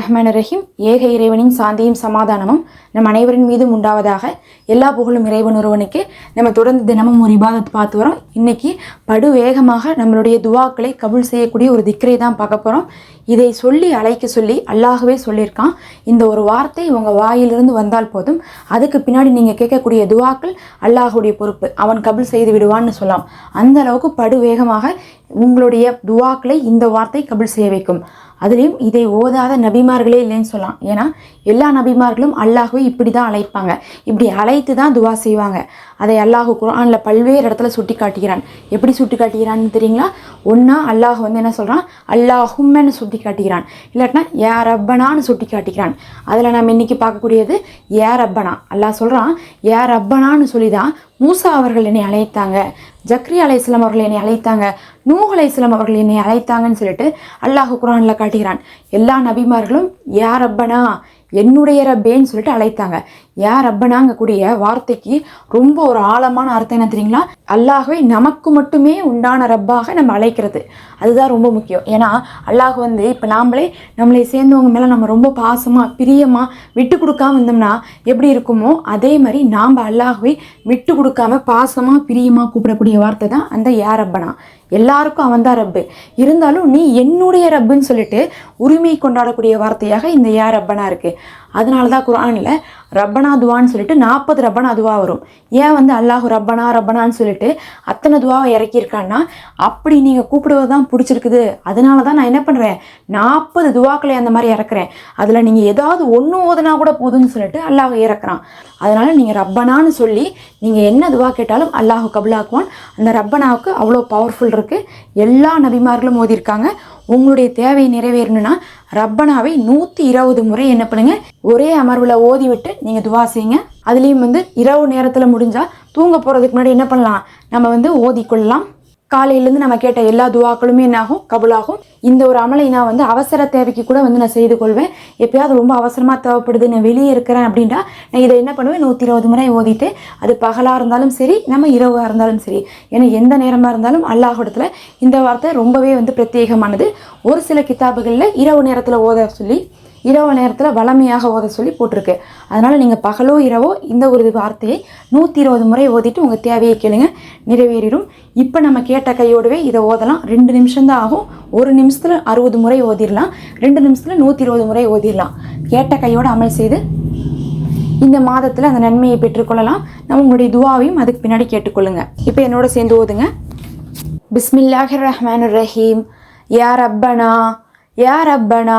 ரஹ்மான ரஹீம் ஏக இறைவனின் சாந்தியும் சமாதானமும் நம் அனைவரின் மீதும் உண்டாவதாக எல்லா புகழும் இறைவன் ஒருவனுக்கு நம்ம தொடர்ந்து தினமும் ஒரு இபாதத் பார்த்து வரோம். இன்னைக்கு படு வேகமாக நம்மளுடைய துவாக்களை கபுல் செய்யக்கூடிய ஒரு திக்கரை தான் பார்க்க போகிறோம் இதை சொல்லி அழைக்க சொல்லி அல்லாகவே சொல்லியிருக்கான். இந்த ஒரு வார்த்தை உங்கள் வாயிலிருந்து வந்தால் போதும். அதுக்கு பின்னாடி நீங்கள் கேட்கக்கூடிய துவாக்கள் அல்லாஹுடைய பொறுப்பு. அவன் கபுல் செய்து விடுவான்னு சொல்லலாம் அந்த அளவுக்கு படு வேகமாக உங்களுடைய துவாக்களை இந்த வார்த்தை கபுல் செய்ய வைக்கும். அதுலேயும் இதை ஓதாத நபிமார்களே இல்லைன்னு சொல்லலாம். ஏன்னா எல்லா நபிமார்களும் அல்லாஹுவை இப்படி தான் அழைப்பாங்க. இப்படி அழைத்து தான் துவா செய்வாங்க. அதை அல்லாஹு குரானில் பல்வேறு இடத்துல சுட்டி காட்டுகிறான் எப்படி சுட்டி காட்டுகிறான்னு தெரியுங்களா? ஒன்றா அல்லாஹ் வந்து என்ன சொல்கிறான் அல்லாஹும்மன்னு சுட்டி காட்டுகிறான் இல்லாட்டினா ஏ ரப்பனான்னு சுட்டி காட்டுகிறான் அதில் நம்ம இன்னைக்கு பார்க்கக்கூடியது ஏ ரப்பனா. அல்லாஹ் சொல்கிறான் ஏ ரப்பனான்னு சொல்லி தான் மூசா அவர்கள் என்னை அழைத்தாங்க ஜக்ரி அலைஸ்லாம் அவர்கள் என்னை அழைத்தாங்க நூஹ் அலைஸ்லாம் அவர்கள் என்னை அழைத்தாங்கன்னு சொல்லிட்டு அல்லாஹ் குரானில் காட்டுகிறான். எல்லா நபிமார்களும் யார் அப்பனா என்னுடைய ரப்பேன்னு சொல்லிட்டு அழைத்தாங்க. யா ரப்பனாங்கக்கூடிய வார்த்தைக்கு ரொம்ப ஒரு ஆழமான அர்த்தம் என்ன தெரியுங்களா? அல்லாஹ்வை நமக்கு மட்டுமே உண்டான ரப்பாக நம்ம அழைக்கிறது. அதுதான் ரொம்ப முக்கியம். ஏன்னா அல்லாஹ் வந்து இப்போ நாமளே நம்மளை சேர்ந்தவங்க மேலே நம்ம ரொம்ப பாசமாக பிரியமாக விட்டு கொடுக்காம இருந்தோம்னா எப்படி இருக்குமோ அதே மாதிரி நாம் அல்லாஹுவை விட்டு கொடுக்காம பாசமாக பிரியமாக கூப்பிடக்கூடிய வார்த்தை தான் அந்த யா ரப்பனா. எல்லாருக்கும் அவன் தான் ரப்பு. இருந்தாலும் நீ என்னுடைய ரப்புன்னு சொல்லிட்டு உரிமை கொண்டாடக்கூடிய வார்த்தையாக இந்த ஏ ரப்பனா இருக்குது அதனால தான் குரானில் ரப்பனா துவான்னு சொல்லிட்டு நாற்பது ரப்பனா துவா வரும். ஏன் வந்து அல்லாஹு ரப்பனா ரப்பனான்னு சொல்லிட்டு அத்தனை துவாவை இறக்கியிருக்கான்னா அப்படி நீங்கள் கூப்பிடுவது தான் பிடிச்சிருக்குது. அதனால தான் நான் என்ன பண்ணுறேன் நாற்பது துவாக்களை அந்த மாதிரி இறக்குறேன். அதில் நீங்கள் ஏதாவது ஒன்று ஓதுனா கூட போதும்னு சொல்லிட்டு அல்லாஹ் இறக்குறான். அதனால் நீங்கள் ரப்பனான்னு சொல்லி நீங்கள் என்ன துவா கேட்டாலும் அல்லாஹு கபுலாக்குவான். அந்த ரப்பனாவுக்கு அவ்வளோ பவர்ஃபுல் இருக்குது எல்லா நபிமார்களும் ஓதியிருக்காங்க. உங்களுடைய தேவை நிறைவேறணும்னா ரப்பனாவை நூற்றி இருபது முறை என்ன பண்ணுங்கள் ஒரே அமர்வில் ஓதி விட்டு நீங்கள் துவா செய்யுங்க. அதுலேயும் வந்து இரவு நேரத்தில் முடிஞ்சால் தூங்க போகிறதுக்கு முன்னாடி என்ன பண்ணலாம்? நம்ம வந்து ஓதிக்கொள்ளலாம். காலையிலேருந்து நம்ம கேட்ட எல்லா துவாக்களுமே என்னாகும்? கபுலாகும். இந்த ஒரு அமலை நான் வந்து அவசர தேவைக்கு கூட வந்து நான் செய்து கொள்வேன். எப்பயாவது ரொம்ப அவசரமாக தேவைப்படுது நான் வெளியே இருக்கிறேன் அப்படின்னா நான் இதை என்ன பண்ணுவேன்? நூற்றி இருபது முறை ஓதிட்டு அது பகலாக இருந்தாலும் சரி நம்ம இரவாக இருந்தாலும் சரி. ஏன்னா எந்த நேரமாக இருந்தாலும் அல்லாஹிடத்தில் இந்த வார்த்தை ரொம்பவே வந்து பிரத்யேகமானது. ஒரு சில கிதாபுகளில் இரவு நேரத்தில் ஓத சொல்லி இரவு நேரத்தில் வளமையாக ஓத சொல்லி போட்டிருக்கு. அதனால் நீங்கள் பகலோ இரவோ இந்த ஒரு வார்த்தையை நூற்றி இருபது முறை ஓதிட்டு உங்கள் தேவையை கேளுங்க. நிறைவேறிடும். இப்போ நம்ம கேட்ட கையோடவே இதை ஓதலாம். ரெண்டு நிமிஷம்தான் ஆகும். ஒரு நிமிஷத்தில் அறுபது முறை ஓதிடலாம். ரெண்டு நிமிஷத்தில் நூற்றி இருபது முறை ஓதிடலாம். கேட்ட கையோடு அமல் செய்து இந்த மாதத்தில் அந்த நன்மையை பெற்றுக்கொள்ளலாம் நம்ம உங்களுடைய துவாவையும் அதுக்கு பின்னாடி கேட்டுக்கொள்ளுங்க. இப்போ என்னோட சேர்ந்து ஓதுங்க. பிஸ்மில்லாஹிர் ரஹ்மான் ரஹீம். யா ரப்பனா யா ரப்பனா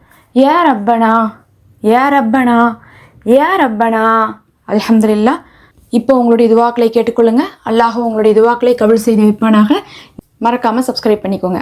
ஏ ரப்பனா ஏ ரப்பனா ஏ ரப்பனா. அலமதுல்லா இப்போ உங்களுடைய இதுவாக்களை கேட்டுக்கொள்ளுங்க. அல்லாஹ் உங்களுடைய இதுவாக்களை கபுல் செய்து வைப்பானாக. மறக்காமல் சப்ஸ்கிரைப் பண்ணிக்கோங்க.